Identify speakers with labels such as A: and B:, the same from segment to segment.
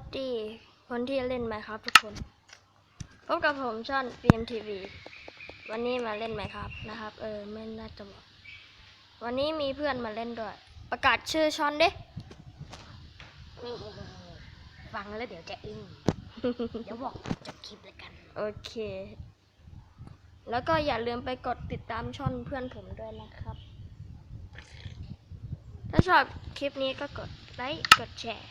A: สดี คนที่เล่นไหมครับทุกคน พบกับผมช่อน BMTV วันนี้มาเล่นไหมครับนะครับ เออไม่น่าจะบอกวันนี้มีเพื่อนมาเล่นด้วย ประกาศชื่อช่อนดิ
B: ฟังแล้วเดี๋ยวจะอึ้งเดี๋ยวบอกจบคลิปแล้วกัน
A: โอเค แล้วก็อย่าลืมไปกดติดตามช่องเพื่อนผมด้วยนะครับ ถ้าชอบคลิปนี้ก็กดไลค์กดแชร์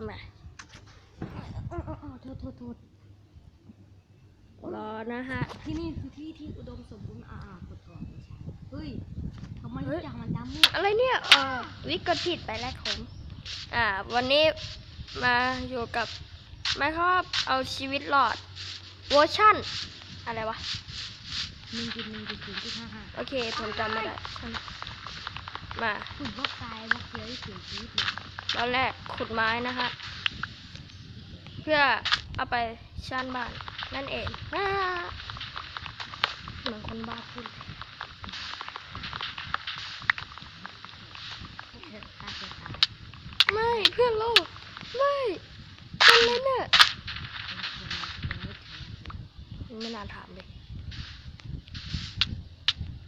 A: อ๋อ
B: โทษโทษโทษ
A: รอนะฮะ
B: ที่นี่คือที่ที่อุดมสมบูรณ์อ่าอ่ากดก่อนไม่ใช่เฮ้ยทำไม
A: เฮ้
B: ทุ
A: ย
B: กอย่างมันดำมืด
A: อะไรเนี่ยเออวิกกดผิดไปแล้วผม อ่า วันนี้มาอยู่กับไม่ครอบเอาชีวิตรอดเวอร์ชั่น อะไรวะ
B: หนึ่งจุดหนึ่งจุดศูนย์จุดห้าห้า
A: โอเค ผมจำไม่ได้ มา
B: คุณบล็อกตายบล็อกเดียวที่เสียชีวิตเลย
A: ตอนแรกขุดไม้นะฮะเพื่อเอาไปชั้นบ้านนั่นเองอ่าเหมือนคนบ้าพูด
B: พวกเธอฆ่าตัวตาย
A: ไม่เพื่อนเราไม่เป็นเลยเนี่ย
B: เป็นคนเป็นไม่ถึง
A: ไม่น่าถามเลย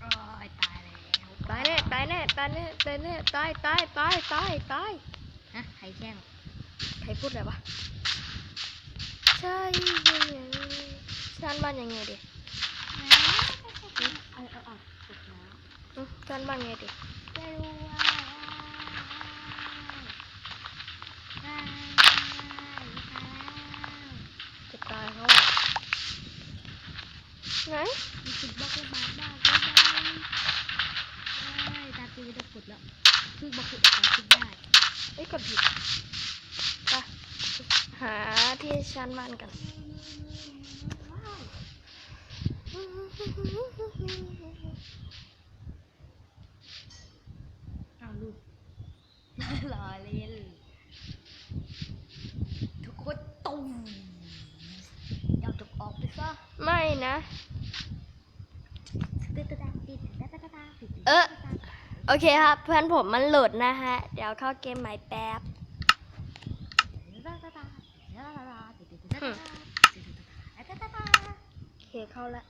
B: โอ้ยตายแล้ว
A: ตายแน่ตายแน่ตายแน่ตายตายตายตายตายตาย
B: ฮะใครแช่ง
A: ใครพูดอะไรวะใช่ชั้นบ้านยังไงดิ
B: เออเออเออตกน้ำ
A: อืมชั้นบ้านไงดิ
B: ไม่รู้ว่าได้ได้
A: จะตายเขาอะไหน
B: มีสิบบล็อกระบาดได้ก็ได้าตีจะ ขุดแล้วคือบักขุดอาจจะขุดได้
A: เอ้ยกดผิดไปหาที่ชั้นมันกัน
B: เอาลูกรอเล่นทุกคนตุ้มอยากจะออกไปซะ
A: ไม่นะ เออ อเคครับ เพื่อนผมมันโหลดนะฮะ เดี๋ยวเข้าเกมใหม่แป๊บ โอเคเข้าละ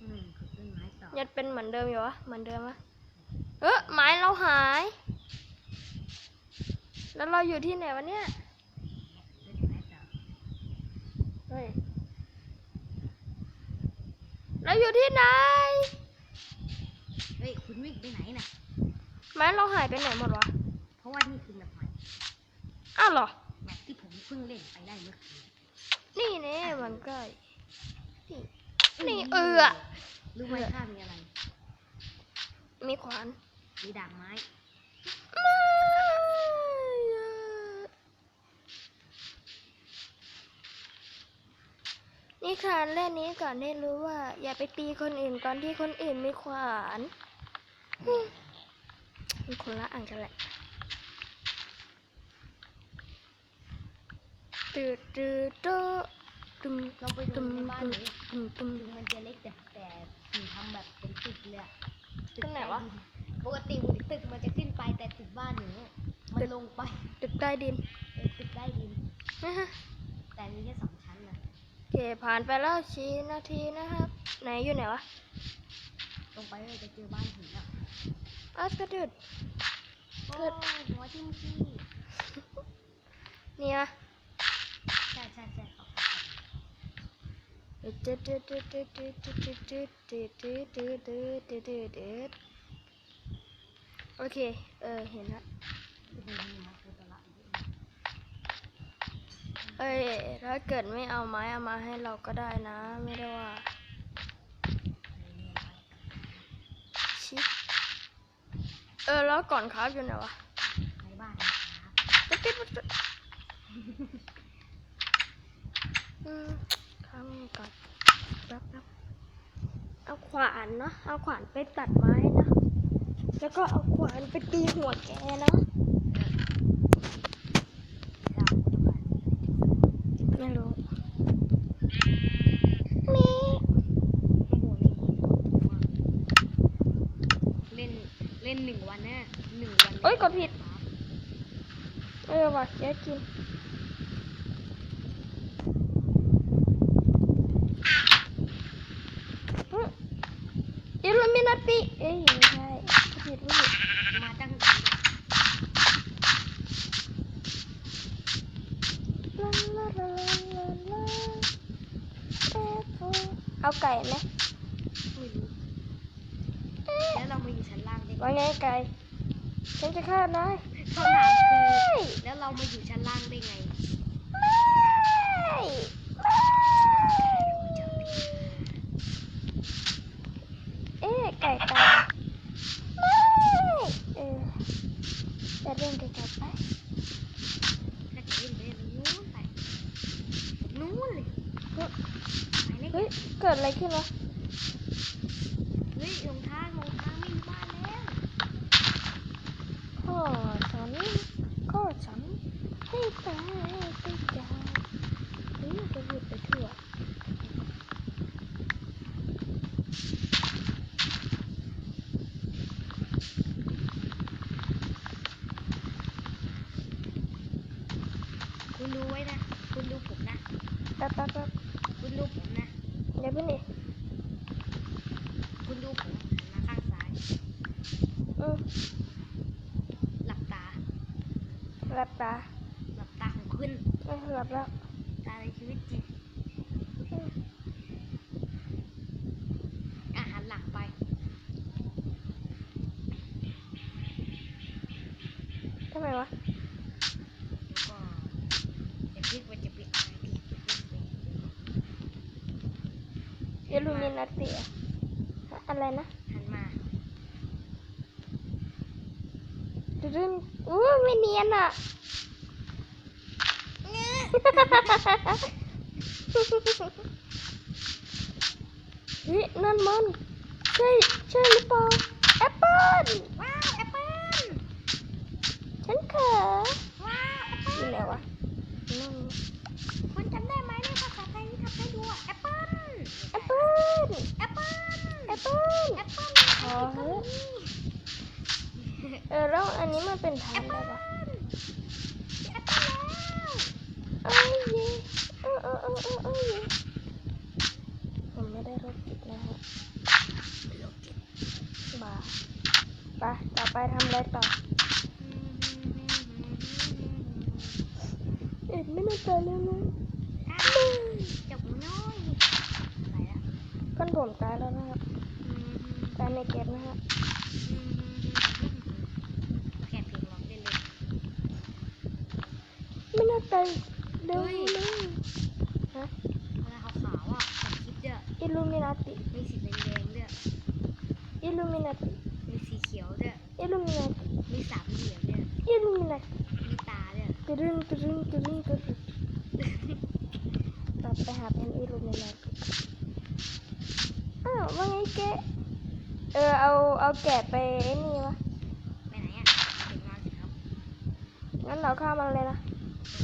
B: อืมขุดต้นไม้ต่อ
A: ยังเป็นเหมือนเดิมอยู่วะ เหมือนเดิมวะ เออไม้เราหาย แล้วเราอยู่ที่ไหนวะเนี่ย
B: ต้นไม้ต่อ
A: เฮ้ย เราอยู่ที่ไหน
B: เฮ้ยคุณวิ่งไปไหนน่ะ
A: ไม้เราหายไปไหนหมดวะ
B: เพราะว่านี่คือแมปใหม่
A: อ้าวเหรอ
B: แมปที่ผมเพิ่งเล่นไปได้เมื่อคืน
A: นี่แน่มันก็นี่นี่เออ
B: รู้ไหมข้ามีอะไร
A: มีขวาน
B: มีดาบไม้
A: นี่ค่ะเล่นนี้ก่อนให้รู้ว่า อย่าไปตีคนอื่นก่อนที่คนอื่นมีขวานอืมมันคนละอันกันแหละตืดตืดโตตุม
B: ลองไปดู
A: ตุม
B: ในบ้าน
A: ตุมตุมตุม
B: ถึงมันจะเล็กแต่แต่หนูทำแบบเป็นตึกเลยอะ
A: ตึกไหนวะ
B: ปกติตึกมันจะขึ้นไปแต่ตึกบ้านหนูมันลงไป
A: ตึกใต้ดิน
B: ตึกใต้ดิน
A: ผ่านไปแล้วชีนาทีนะครับ ไหนอยู่ไหนวะ
B: ลงไปเลยจะเจอบ้านหินอะ
A: อ้าวกระดึด
B: โอ้ยหัวทิ่มที่
A: เนี่ย
B: ใช่ใช่ใช่ครับ
A: ตึ๊ดตึ๊ดตึ๊ดตึ๊ดตึ๊ดตึ๊ดตึ๊ดตึ๊ดตึ๊ดตึ๊ดตึ๊ดตึ๊ดตึ๊ดตึ๊ดตึ๊ดโอเค เออ เห็นละ
B: ที่เป็นหิมะคือตลาดอยู่
A: เอ้ย ถ้าเกิดไม่เอาไม้เอามาให้เราก็ได้นะ ไม่ได้ว่าชิเออ แล้วก่อนครับอยู่ไหนวะ
B: ในบ้านนะครับ
A: จะปิดประตูอืมทำก่อนแป๊บแป๊บเอาขวานเนาะ เอาขวานไปตัดไม้นะ แล้วก็เอาขวานไปตีหัวแกนะ
B: เราดูก่อน
A: ไม่รู้มี
B: ข้างบนนี่เล่นเล่นหนึ่งวันนะหนึ่งวัน
A: เอ้ยกดผิด เออว่ะแกกินอิลูมินาติเอ้ยไม่ใช่ผิดผิด
B: มาตั้ง
A: ลาลาลาลาลาลาเอฟเอาไก่ไหม
B: ไม่รู้แล้วเรามาอยู่ชั้นล่างได้
A: ว่าไงไก่ ฉันจะฆ่านาย
B: คำถามคือแล้วเรามาอยู่ชั้นล่างได้ไง
A: ไม่เอ๊ะไก่ตายไม่เออจะเดินไกลๆไป
B: ถ้าจะเล่นไปเล่นนู้นไปนู้นเลยไปเลย
A: เฮ้ยเกิดอะไรขึ้นวะ
B: เฮ้ยลงทางลงทางไม่มีบ้านแล้ว
A: ข้อฉันข้อฉันให้ตายไปจากเฮ้ยจะพูดไปทั่ว
B: คุณดูไว้นะ คุณดูผมนะ
A: แป๊บแป๊บแป๊บ
B: คุณดูผมนะ
A: เดี๋ยวเพิ่งดิ
B: คุณดูผมหันมาข้างซ้าย
A: อืม
B: หลับตา
A: หลับตา
B: หลับตาของคุณ
A: เออหลับแล้ว
B: ตาในชีวิตจริง
A: อืม
B: อาหารหลังไป
A: ทำไมวะ
B: แล้วก็จะพลิกว่าจะปิดอะไรดีจะพลิกไป
A: อิลูมินาติอะอะไรนะ
B: หันมา
A: ดึงอู้ไม่เนียนอะเฮ้ยนั่นมันใช่ใช่หรือเปล่าแอปเปิ้ล
B: ว้าวแอปเปิ้ล
A: ฉันเขิน
B: ว้าวแอป
A: อ
B: เปิ้
A: ยู่
B: ล
A: ไหนวะนั่น
B: คุณจำได้ไหมในภาษาไทยที่ทำให้ดูอะแอปเปิ้ล
A: แอปเปิ้ล
B: แอปเปิ้ล
A: แอปเปิ้ล
B: แอปเปิ้ล
A: อ๋อ เออแล้วอันนี้มันเป็นทานได้ปะ
B: แอปเปิลแล้ว
A: เอ้ยเย่เออเออเออเออเออเย่ผมไม่ได้รบจิตนะฮะบ้าไปต่อไปทำอะไรต่อเอ็ดไม่น่าตายแล้วนะ
B: จับน้อยไปละ
A: เพื่อนผมตายแล้วนะครับตายในเกมนะครับ
B: แค่เพลงร้องเล่นเลย
A: ไม่น่าตายเร็วเลยฮะ
B: เวลาขาวๆอะคลิปเนี่ย
A: อิลูมินาติ
B: มีสีแดงๆด้วย
A: อิลูมินาติ
B: มีสีเขียวด้วย
A: อิลูมินาติ
B: มีสามเหลี่ยมด้วย
A: อิลูมินาติ
B: มีตาด้วย
A: ตึรึงตึรึงตึรึงตึรึงกลับไปหาเป็นอิลูมินาติอ้าวว่าไงแกะเออเอาเอาแกะไปไอ้นี่วะ
B: ไปไหนอะถึงนอนสิครับ
A: งั้นเราฆ่ามันเลยนะ
B: โอเค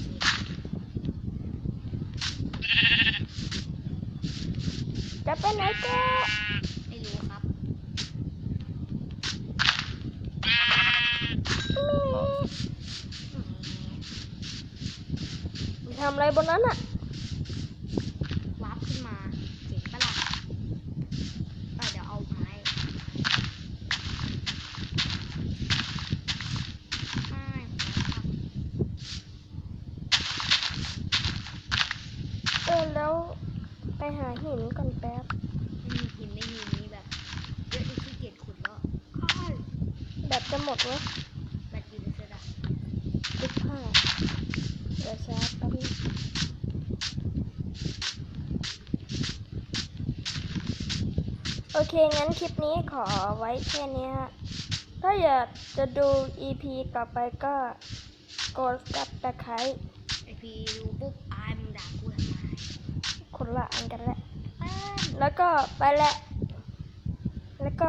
A: จะไปไหนแกะ
B: ไม่รู้ครับ
A: มีทำอะไรบนนั้นอะ
B: ไป
A: หาหินก่อนแป๊บ
B: หินไม่มีมีแบบเยอะอีกที่เกียขุดแล้ว
A: แบบจะหมดวะ
B: แบบอยู่ในกระดาษ
A: สิบห้าเดี๋ยวชาร์จแป๊บนึงโอเค งั้นคลิปนี้ขอไว้แค่นี้ฮะ ถ้าอยากจะดู EP ต่อไปก็กดกับตะไคร้
B: EP ดูปุ๊บ
A: คนละอันกันแหละ
B: แล้
A: วก็ไปละ แล้วก็